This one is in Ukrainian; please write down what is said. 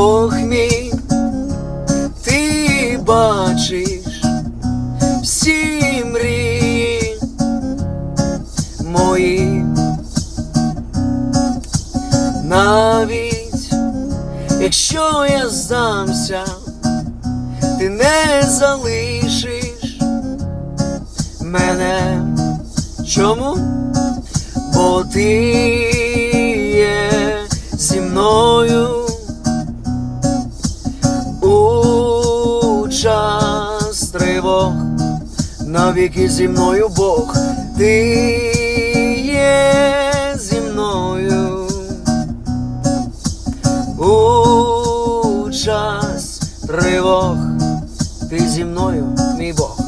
Бог мій, ти бачиш всі мрії мої, навіть якщо я здамся, ти не залишиш мене. Чому? Бо ти є зі мною тривог, навіки зі мною Бог, ти є зі мною. У час тривог, ти зі мною, мій Бог.